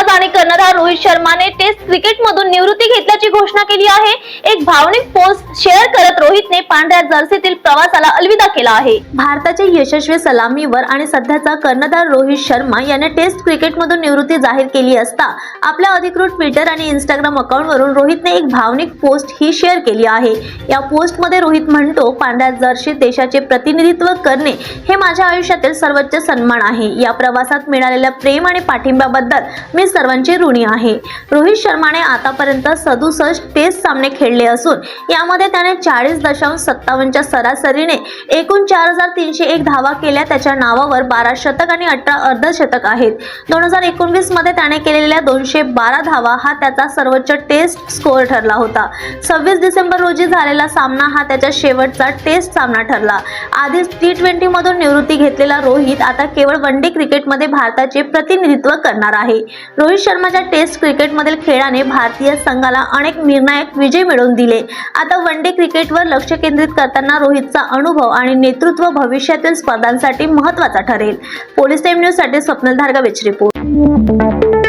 फलंदाज आणि कर्णधार रोहित शर्माने टेस्ट क्रिकेटमधून निवृत्ती घेतल्याची घोषणा केली आहे. एक भावनिक पोस्ट शेअर करत ने पांढऱ्या जर्सीतील प्रवासाला अलविदा केला आहे. भारताचे यशस्वी सलामीवर आणि सध्याचा कर्णधार रोहित शर्मा याने टेस्ट क्रिकेटमधून निवृत्ती जाहीर केली असता आपल्या अधिकृत ट्विटर आणि इंस्टाग्राम अकाउंटवरून रोहितने एक भावनिक पोस्ट ही शेअर केली आहे. या पोस्टमध्ये रोहित म्हणतो पांढऱ्या जर्सीत देशाचे प्रतिनिधित्व करणे हे माझ्या आयुष्यातील सर्वोच्च सन्मान आहे. या प्रवासात मिळालेल्या प्रेम आणि पाठिंब्याबद्दल मी सर्वांची ऋणी आहे. रोहित शर्माने आतापर्यंत सदुसष्ट टेस्ट सामने खेळले असून यामध्ये त्याने चाळीस दशांश सत्तावन्नच्या सरासरीने एकूण चार हजार तीनशे एक धावा केल्या. त्याच्या नावावर बारा शतक आणि अठरा अर्धशतक आहेत. दोन हजार एकोणवीसमध्ये त्याने केलेल्या दोनशे बारा धावा हा त्याचा सर्वोच्च टेस्ट स्कोअर ठरला होता. सव्वीस डिसेंबर रोजी झालेला सामना हा त्याच्या शेवटचा टेस्ट सामना ठरला. आधीच टी ट्वेंटी मधून निवृत्ती घेतलेला रोहित आता केवळ वन डे क्रिकेटमध्ये भारताचे प्रतिनिधित्व करणार आहे. रोहित शर्माच्या टेस्ट क्रिकेटमधील खेळाने भारतीय संघाला अनेक निर्णायक विजय मिळवून दिले. आता वन डे क्रिकेटवर लक्ष केंद्रित करताना रोहितचा अनुभव आणि नेतृत्व भविष्यातील स्पर्धांसाठी महत्त्वाचा ठरेल. पोलीस टाइम न्यूजसाठी स्वप्नील रिपोर्ट.